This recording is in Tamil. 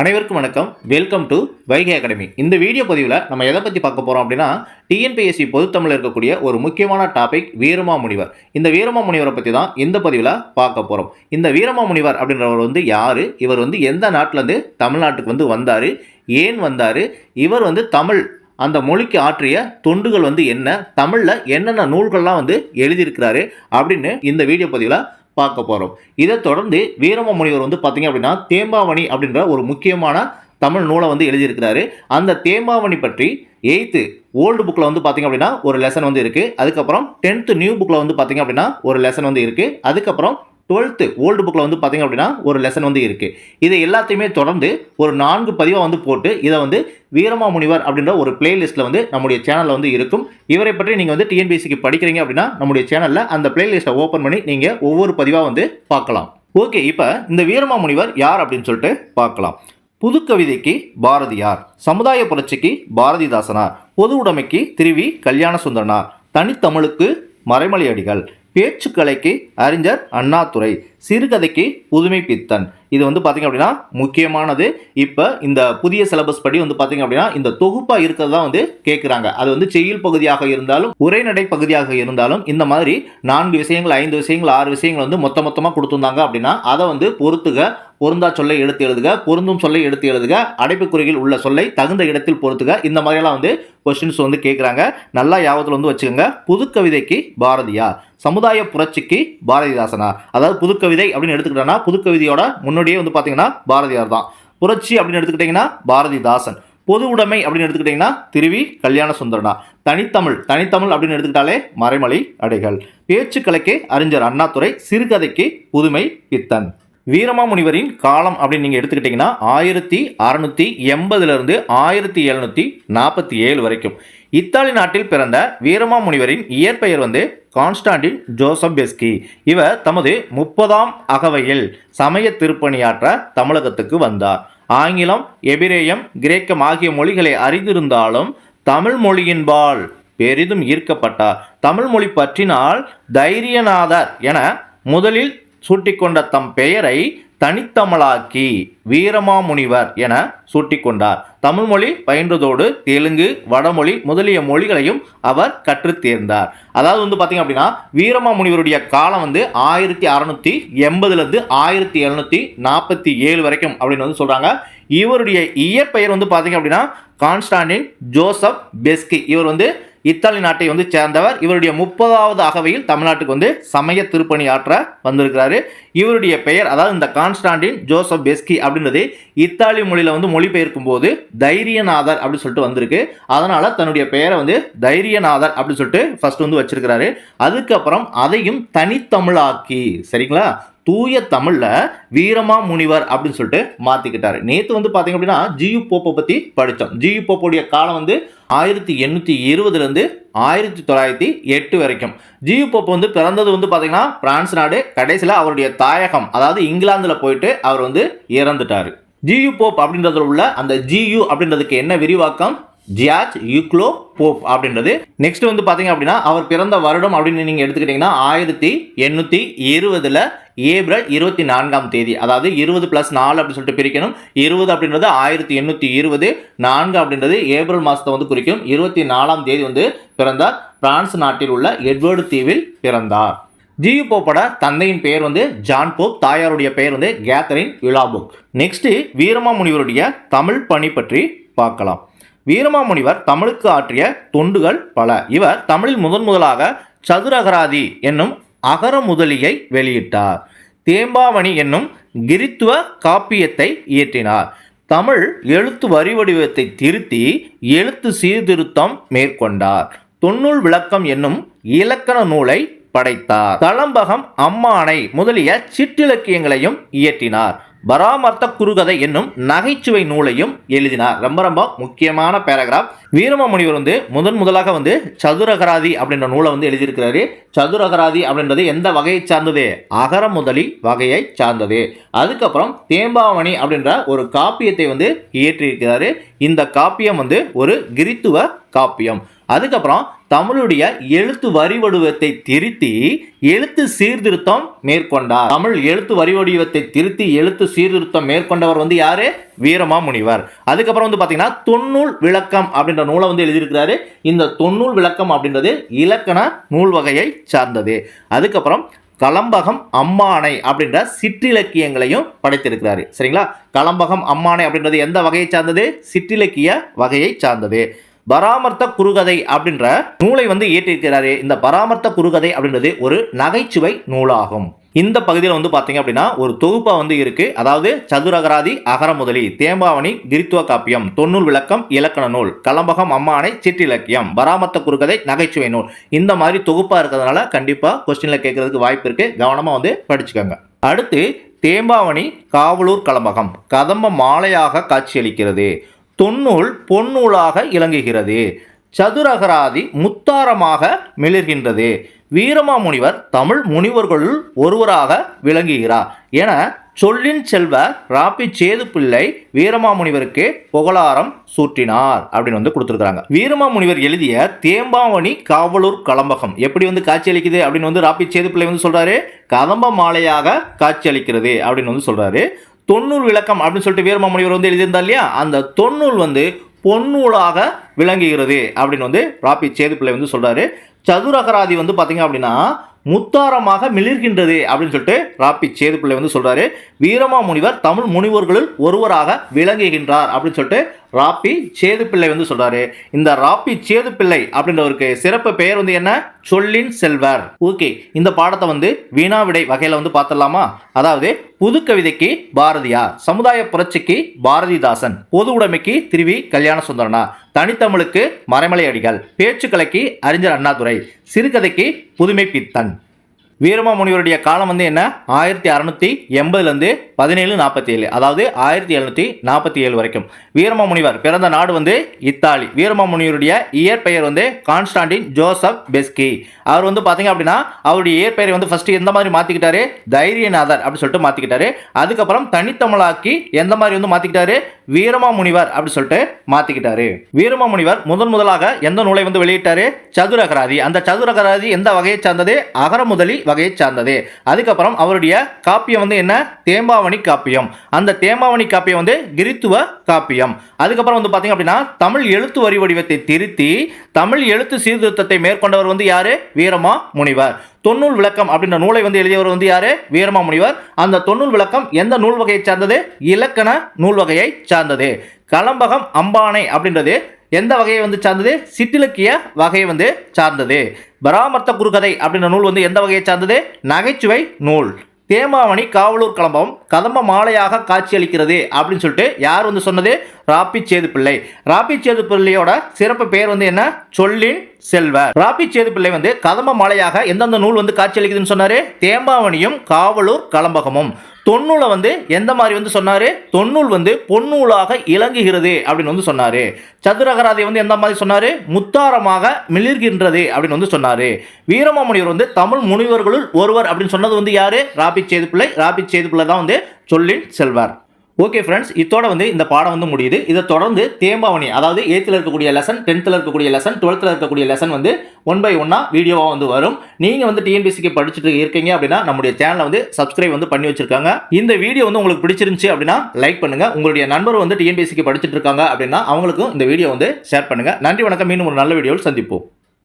அனைவருக்கும் வணக்கம். வெல்கம் டு வைகை அகாடமி இந்த வீடியோ பதிவில் நம்ம எதை பற்றி பார்க்க போகிறோம் அப்படின்னா டிஎன்பிஎஸ்சி பொதுத்தமிழில் இருக்கக்கூடிய ஒரு முக்கியமான டாபிக் வீரமா முனிவர். இந்த வீரமா முனிவரை பற்றி தான் இந்த பதிவில் பார்க்க போகிறோம் இந்த வீரமா முனிவர் அப்படின்றவர் வந்து யார்? இவர் வந்து எந்த நாட்டிலேருந்து தமிழ்நாட்டுக்கு வந்து வந்தார்? ஏன் வந்தார்? இவர் வந்து தமிழ் அந்த மொழிக்கு ஆற்றிய தொண்டுகள் வந்து என்ன? தமிழில் என்னென்ன நூல்கள்லாம் வந்து எழுதியிருக்கிறாரு? அப்படின்னு இந்த வீடியோ பதிவில் பார்க்க போகிறோம் இதை தொடர்ந்து வீரம முனிவர் வந்து பார்த்தீங்க அப்படின்னா தேம்பாவணி அப்படின்ற ஒரு முக்கியமான தமிழ் நூலை வந்து எழுதியிருக்கிறாரு. அந்த தேம்பாவணி பற்றி எயித்து ஓல்டு புக்கில் வந்து பார்த்தீங்க அப்படின்னா ஒரு லெசன் வந்து இருக்குது அதுக்கப்புறம் டென்த்து நியூ புக்கில் வந்து பார்த்தீங்க அப்படின்னா ஒரு லெசன் வந்து இருக்குது அதுக்கப்புறம் டுவெல்த்து ஓல்டு புக்கில் வந்து பார்த்தீங்க அப்படின்னா ஒரு லெசன் வந்து இருக்குது இதை எல்லாத்தையுமே தொடர்ந்து ஒரு நான்கு பதிவாக வந்து போட்டு இதை வந்து வீரமா முனிவர் அப்படின்ற ஒரு பிளேலிஸ்ட்டில் வந்து நம்முடைய சேனலில் வந்து இருக்கும். இவரை பற்றி நீங்கள் வந்து டிஎன்பிஎஸ்சிக்கு படிக்கிறீங்க அப்படின்னா நம்முடைய சேனலில் அந்த பிளேலிஸ்ட்டை ஓப்பன் பண்ணி நீங்கள் ஒவ்வொரு பதிவாக வந்து பார்க்கலாம். ஓகே இப்போ இந்த வீரமா முனிவர் யார் அப்படின்னு சொல்லிட்டு பார்க்கலாம். புது கவிதைக்கு பாரதியார் சமுதாய புரட்சிக்கு பாரதிதாசனார் பொது உடைமைக்கு திருவி கல்யாண சுந்தரனார் தனித்தமிழுக்கு மறைமலையடிகள் பேச்சு பேச்சுக்கலைக்கு அறிஞர் அண்ணாதுரை. சிறுகதைக்கு புதுமை பித்தன். இது வந்து பார்த்தீங்க அப்படின்னா முக்கியமானது. இப்போ இந்த புதிய சிலபஸ் படி வந்து பார்த்தீங்க அப்படின்னா இந்த தொகுப்பாக இருக்கிறதா வந்து கேட்குறாங்க அது வந்து செய்யுள் பகுதியாக இருந்தாலும் உரைநடை பகுதியாக இருந்தாலும் இந்த மாதிரி நான்கு விஷயங்கள் ஐந்து விஷயங்கள் ஆறு விஷயங்கள் வந்து மொத்த மொத்தமாக கொடுத்துருந்தாங்க அப்படின்னா அதை வந்து பொறுத்துக பொருந்தா சொல்லை எடுத்து எழுதுக பொருந்தும் சொல்லை எடுத்து எழுதுக அடைப்புக்குறியில் உள்ள சொல்லை தகுந்த இடத்தில் பொறுத்துக இந்த மாதிரியெல்லாம் வந்து கொஸ்டின்ஸ் வந்து கேட்குறாங்க நல்லா யாபத்தில் வந்து வச்சுக்கோங்க. புதுக்கவிதைக்கு பாரதியா சமுதாய புரட்சிக்கு பாரதிதாசனா அதாவது புதுக்கவிதை அப்படின்னு எடுத்துக்கிட்டோம்னா புதுக்கவிதையோட முன்னோடியே வந்து பார்த்தீங்கன்னா பாரதியார் தான். புரட்சி அப்படின்னு எடுத்துக்கிட்டிங்கன்னா பாரதிதாசன். பொது உடைமை அப்படின்னு எடுத்துக்கிட்டிங்கன்னா திருவி கல்யாண சுந்தரனா தனித்தமிழ் தனித்தமிழ் அப்படின்னு எடுத்துக்கிட்டாலே மறைமலை அடைகள். பேச்சுக்கலைக்கு அறிஞர் அண்ணாதுரை சிறுகதைக்கு புதுமை பித்தன். வீரமாமுனிவரின் காலம் அப்படின்னு நீங்கள் எடுத்துக்கிட்டிங்கன்னா ஆயிரத்தி அறநூற்றி எண்பதுலேருந்து ஆயிரத்தி எழுநூற்றி நாற்பத்தி ஏழு வரைக்கும். இத்தாலி நாட்டில் பிறந்த வீரமாமுனிவரின் இயற்பெயர் வந்து கான்ஸ்டாண்டின் ஜோசப் பெஸ்கி. இவர் தமது முப்பதாம் அகவையில் சமய திருப்பணியாற்ற தமிழகத்துக்கு வந்தார். ஆங்கிலம் எபிரேயம் கிரேக்கம் ஆகிய மொழிகளை அறிந்திருந்தாலும் தமிழ் மொழியின்பால் பெரிதும் ஈர்க்கப்பட்டார். தமிழ் மொழி பற்றினால் தைரியநாதர் என முதலில் சூட்டிக்கொண்ட தம் பெயரை தனித்தமிழாக்கி வீரமாமுனிவர் என சூட்டிக்கொண்டார். தமிழ்மொழி பயின்றதோடு தெலுங்கு வடமொழி முதலிய மொழிகளையும் அவர் கற்றுத் தேர்ந்தார். அதாவது வந்து பார்த்தீங்க அப்படின்னா வீரமாமுனிவருடைய காலம் வந்து ஆயிரத்தி அறநூற்றி எண்பதுலேருந்து ஆயிரத்தி எழுநூற்றி நாற்பத்தி ஏழு வரைக்கும் அப்படின்னு வந்து சொல்கிறாங்க இவருடைய இயற்பெயர் வந்து பார்த்திங்க அப்படின்னா கான்ஸ்டாண்டின் ஜோசப் பெஸ்கி. இவர் வந்து இத்தாலி நாட்டை வந்து சேர்ந்தவர். இவருடைய முப்பதாவது அகவையில் தமிழ்நாட்டுக்கு வந்து சமய திருப்பணி ஆற்ற வந்திருக்கிறாரு. இவருடைய பெயர் அதாவது இந்த கான்ஸ்டாண்டின் ஜோசப் பெஸ்கி அப்படின்றது இத்தாலி மொழியில் வந்து மொழிபெயர்க்கும் போது தைரியநாதர் அப்படின்னு சொல்லிட்டு வந்திருக்கு. அதனால தன்னுடைய பெயரை வந்து தைரியநாதர் அப்படின்னு சொல்லிட்டு ஃபர்ஸ்ட் வந்து வச்சிருக்கிறாரு. அதுக்கப்புறம் அதையும் தனித்தமிழாக்கி. சரிங்களா? தூய தமிழில் வீரமா முனிவர் அப்படின்னு சொல்லிட்டு மாற்றிக்கிட்டாரு நேற்று வந்து பார்த்தீங்க அப்படின்னா ஜியு போப்பை பற்றி படித்தோம் ஜியு போப்போடைய காலம் வந்து ஆயிரத்தி எண்ணூற்றி இருபதுலேருந்து ஆயிரத்தி தொள்ளாயிரத்தி எட்டு வரைக்கும். ஜியு போப் வந்து பிறந்தது வந்து பார்த்தீங்கன்னா பிரான்ஸ் நாடு கடைசியில் அவருடைய தாயகம் அதாவது இங்கிலாந்தில் போயிட்டு அவர் வந்து இறந்துட்டார். ஜியு போப் அப்படின்றதுல உள்ள அந்த ஜியு அப்படின்றதுக்கு என்ன விரிவாக்கம்? ஜியார்ஜ் யூக்ளோ போப் அப்படின்றது. நெக்ஸ்ட் வந்து பார்த்தீங்க அப்படின்னா அவர் பிறந்த வருடம் அப்படின்னு நீங்கள் எடுத்துக்கிட்டிங்கன்னா ஆயிரத்தி எண்ணூற்றி இருபதில் ஏப்ரல் இருபத்தி நான்காம் தேதி. அதாவது இருபது ப்ளஸ் நாலு அப்படின்னு சொல்லிட்டு பிரிக்கணும். இருபது அப்படின்றது ஆயிரத்தி எண்ணூற்றி இருபது. நான்கு அப்படின்றது ஏப்ரல் மாதத்தை வந்து குறிக்கும். இருபத்தி நாலாம் தேதி வந்து பிறந்தார். பிரான்ஸ் நாட்டில் உள்ள எட்வர்டு தீவில் பிறந்தார். ஜியு போப்போட தந்தையின் பெயர் வந்து ஜான் போப் தாயாருடைய பெயர் வந்து கேத்தரின் விலாபுக் நெக்ஸ்ட் வீரமாமுனிவருடைய தமிழ் பணி பற்றி பார்க்கலாம். வீரமாமுனிவர் தமிழுக்கு ஆற்றிய தொண்டுகள் பல. இவர் தமிழில் முதன் முதலாக சதுரகராதி என்னும் அகர முதலியை வெளியிட்டார். தேம்பாவணி என்னும் கிரித்துவ காப்பியத்தை இயற்றினார். தமிழ் எழுத்து வரி வடிவத்தை திருத்தி எழுத்து சீர்திருத்தம் மேற்கொண்டார். தொன்னூல் விளக்கம் என்னும் இலக்கண நூலை படைத்தார். தளம்பகம் அம்மானை முதலிய சிற்றிலக்கியங்களையும் இயற்றினார். பராமர்த்த குறுகதை என்னும் நகைச்சுவை நூலையும் எழுதினார். ரொம்ப ரொம்ப முக்கியமான பேராகிராஃப் வீரம முனிவர் வந்து முதன் முதலாக வந்து சதுரகராதி அப்படின்ற நூலை வந்து எழுதியிருக்கிறாரு. சதுரகராதி அப்படின்றது எந்த வகையை சார்ந்தது? அகர முதலி வகையை சார்ந்தது. அதுக்கப்புறம் தேம்பாவணி அப்படின்ற ஒரு காப்பியத்தை வந்து இயற்றியிருக்கிறாரு. இந்த காப்பியம் வந்து ஒரு கிரித்துவ காப்பியம். அதுக்கப்புறம் தமிழுடைய எழுத்து வரி வடிவத்தை திருத்தி எழுத்து சீர்திருத்தம் மேற்கொண்டார். தமிழ் எழுத்து வரி வடிவத்தை திருத்தி எழுத்து சீர்திருத்தம் மேற்கொண்டவர் வந்து யாரு? வீரமாமுனிவர். அதுக்கப்புறம் வந்து பாத்தீங்கன்னா தொன்னூல் விளக்கம் அப்படின்ற நூலை வந்து எழுதியிருக்கிறாரு. இந்த தொன்னூல் விளக்கம் அப்படின்றது இலக்கண நூல் வகையை சார்ந்தது. அதுக்கப்புறம் கலம்பகம் அம்மானை அப்படின்ற சிற்றிலக்கியங்களையும் படைத்திருக்கிறாரு. சரிங்களா? கலம்பகம் அம்மானை அப்படின்றது எந்த வகையை சார்ந்தது? சிற்றிலக்கிய வகையை சார்ந்தது. பராமர்த்த குறுகதை அப்படின்ற நூலை வந்து இயற்றியிருக்கிறாரு. இந்த பராமர்த்த குறுகதை அப்படின்றது ஒரு நகைச்சுவை நூலாகும். இந்த பகுதியில் வந்து பார்த்தீங்க அப்படின்னா ஒரு தொகுப்பாக வந்து இருக்கு. அதாவது சதுரகராதி அகரமுதலி தேம்பாவணி கிரித்துவ காப்பியம் தொன்னூல் விளக்கம் இலக்கண நூல் கலம்பகம் அம்மானை சிற்றிலக்கியம் பராமர்த்த குறுகதை நகைச்சுவை நூல். இந்த மாதிரி தொகுப்பாக இருக்கிறதுனால கண்டிப்பாக கொஸ்டினில் கேட்கறதுக்கு வாய்ப்பு இருக்கு. கவனமாக வந்து படிச்சுக்கோங்க. அடுத்து தேம்பாவணி காவலூர் கலம்பகம் கதம்ப மாலையாக காட்சியளிக்கிறது. தொன்னூல் பொன்னூலாக இலங்குகிறது. சதுரகராதி முத்தாரமாக மிளிர்கின்றது. வீரமாமுனிவர் தமிழ் முனிவர்களுள் ஒருவராக விளங்குகிறார். என சொல்லின் செல்வ ராப்பி சேது பிள்ளை வீரமாமுனிவருக்கு புகழாரம் சூட்டினார் அப்படின்னு வந்து கொடுத்துருக்காங்க வீரமாமுனிவர் எழுதிய தேம்பாவணி காவலூர் கலம்பகம் எப்படி வந்து காட்சியளிக்குது அப்படின்னு வந்து ராப்பி சேது பிள்ளை வந்து சொல்றாரு. கதம்ப மாலையாக காட்சியளிக்கிறது அப்படின்னு வந்து சொல்றாரு. தொன்னூல் விளக்கம் அப்படின்னு சொல்லிட்டு வீரமாமுனிவர் வந்து எழுதியிருந்தா இல்லையா? அந்த தொன்னூல் வந்து பொன்னூலாக விளங்குகிறது அப்படின்னு வந்து ராப்பி சேதுப்பிள்ளை வந்து சொல்கிறாரு சதுரகராதி வந்து பார்த்தீங்க அப்படின்னா முத்தாரமாக மிளிர்கின்றது அப்படின்னு சொல்லிட்டு ராப்பி சேதுப்பிள்ளை வந்து சொல்றாரு. வீரமாமுனிவர் தமிழ் முனிவர்களுள் ஒருவராக விளங்குகின்றார் அப்படின்னு சொல்லிட்டு ராப்பி சேதுப்பிள்ளை வந்து சொல்கிறாரு இந்த ராப்பி சேதுப்பிள்ளை அப்படின்றவருக்கு சிறப்பு பெயர் வந்து என்ன? சொல்லின் செல்வர். ஓகே இந்த பாடத்தை வந்து வீணா விடை வந்து பார்த்துடலாமா? அதாவது புது கவிதைக்கு பாரதியார் சமுதாய புரட்சிக்கு பாரதிதாசன் பொது உடைமைக்கு திருவி கல்யாண சுந்தரனா தனித்தமிழுக்கு மறைமலை அடிகள் பேச்சுக்கலைக்கு அறிஞர் அண்ணாதுரை சிறுகதைக்கு புதுமை பித்தன். வீரமாமுனிவருடைய காலம் வந்து என்ன? ஆயிரத்தி அறநூற்றி எண்பதுலேருந்து பதினேழு நாற்பத்தி ஏழு அதாவது ஆயிரத்தி எழுநூற்றி நாற்பத்தி ஏழு வரைக்கும் வீரமாமுனிவர் பிறந்த நாடு வந்து இத்தாலி. வீரமாமுனிவருடைய இயற்பெயர் வந்து கான்ஸ்டாண்டின் ஜோசப் பெஸ்கி. அவர் வந்து பார்த்தீங்க அப்படின்னா அவருடைய இயற்பெயரை வந்து ஃபர்ஸ்ட் எந்த மாதிரி மாற்றிக்கிட்டாரு தைரியநாதர் அப்படின்னு சொல்லிட்டு மாற்றிக்கிட்டாரு அதுக்கப்புறம் தனித்தமிழாக்கி எந்த மாதிரி வந்து மாற்றிக்கிட்டாரு வீரமாமுனிவர் அப்படின்னு சொல்லிட்டு மாற்றிக்கிட்டாரு வீரமாமுனிவர் முதன் முதலாக எந்த நூலை வந்து வெளியிட்டாரு? சதுரகராதி. அந்த சதுரகராதி எந்த வகையை சார்ந்தது? அகரமுதலி வகையை சார்ந்தது. அதுக்கப்புறம் அவருடைய காப்பியம் வந்து என்ன? தேம்பாவணி காப்பியம். அந்த தேம்பாவணி காப்பியம் வந்து கிரித்துவ காப்பியம். அதுக்கப்புறம் வந்து பார்த்தீங்க அப்படின்னா தமிழ் எழுத்து வரி வடிவத்தை திருத்தி தமிழ் எழுத்து சீர்திருத்தத்தை மேற்கொண்டவர் வந்து யாரு? வீரமா முனிவர். தொன்னூல் விளக்கம் அப்படின்ற நூலை வந்து எழுதியவர் வந்து யாரு? வீரமா முனிவர். அந்த தொன்னூல் விளக்கம் எந்த நூல் வகையை சார்ந்தது? இலக்கண நூல் வகையை சார்ந்தது. கலம்பகம் அம்பானை அப்படின்றது எந்த வகையை வந்து சார்ந்தது? சிற்றிலக்கிய வகையை வந்து சார்ந்தது. பராமர்த்த குறுகதை அப்படின்ற நூல் வந்து எந்த வகையை சார்ந்தது? நகைச்சுவை நூல். தேமாவணி காவலூர் கலம்பம் கதம்ப மாலையாக காட்சியளிக்கிறது அப்படின்னு சொல்லிட்டு யார் வந்து சொன்னது? ராப்பி சேதுப்பிள்ளை. ராப்பி பிள்ளையோட சிறப்பு பெயர் வந்து என்ன? சொல்லின் செல்வர் ராப்பி சேதுப்பிள்ளை வந்து கதம்ப மாலையாக எந்தெந்த நூல் வந்து காட்சியளிக்குதுன்னு சொன்னாரு? தேம்பாவணியும் காவலூர் கலம்பகமும். தொன்னூலை வந்து எந்த மாதிரி வந்து சொன்னார்? தொன்னூல் வந்து பொன்னூலாக இலங்குகிறது அப்படின்னு வந்து சொன்னார். சதுரகராதை வந்து எந்த மாதிரி சொன்னார்? முத்தாரமாக மிளிர்கின்றது அப்படின்னு வந்து சொன்னார். வீரமாமுனிவர் வந்து தமிழ் முனிவர்களுள் ஒருவர் அப்படின்னு சொன்னது வந்து யார்? ராபி சேதுப்பிள்ளை. ராபி சேதுப்பிள்ளை தான் வந்து சொல்லின் செல்வர். ஓகே ஃப்ரெண்ட்ஸ் இதோட வந்து இந்த பாடம் வந்து முடியுது. இதை தொடர்ந்து தேம்பாவணி அதாவது எயித்தில் இருக்கக்கூடிய லெசன் டென்த்தில் இருக்கக்கூடிய லெசன் டுவெல்த்தில் இருக்கக்கூடிய லெசன் வந்து ஒன் பை ஒன்னாக வீடியோவாக வந்து வரும். நீங்கள் வந்து டிஎன்பிசிக்கு படிச்சுட்டு இருக்கீங்க அப்படின்னா நம்முடைய சேனலை வந்து சப்ஸ்கிரைப் வந்து பண்ணி வச்சிருக்காங்க. இந்த வீடியோ வந்து உங்களுக்கு பிடிச்சிருந்துச்சு அப்படின்னா லைக் பண்ணுங்கள் உங்களுடைய நண்பர் வந்து டிஎன்பிசிக்கு படிச்சுட்டு இருக்காங்க அப்படின்னா அவங்களுக்கும் இந்த வீடியோ வந்து ஷேர் பண்ணுங்கள் நன்றி வணக்கம். மீண்டும் ஒரு நல்ல வீடியோவில் சந்திப்போம்.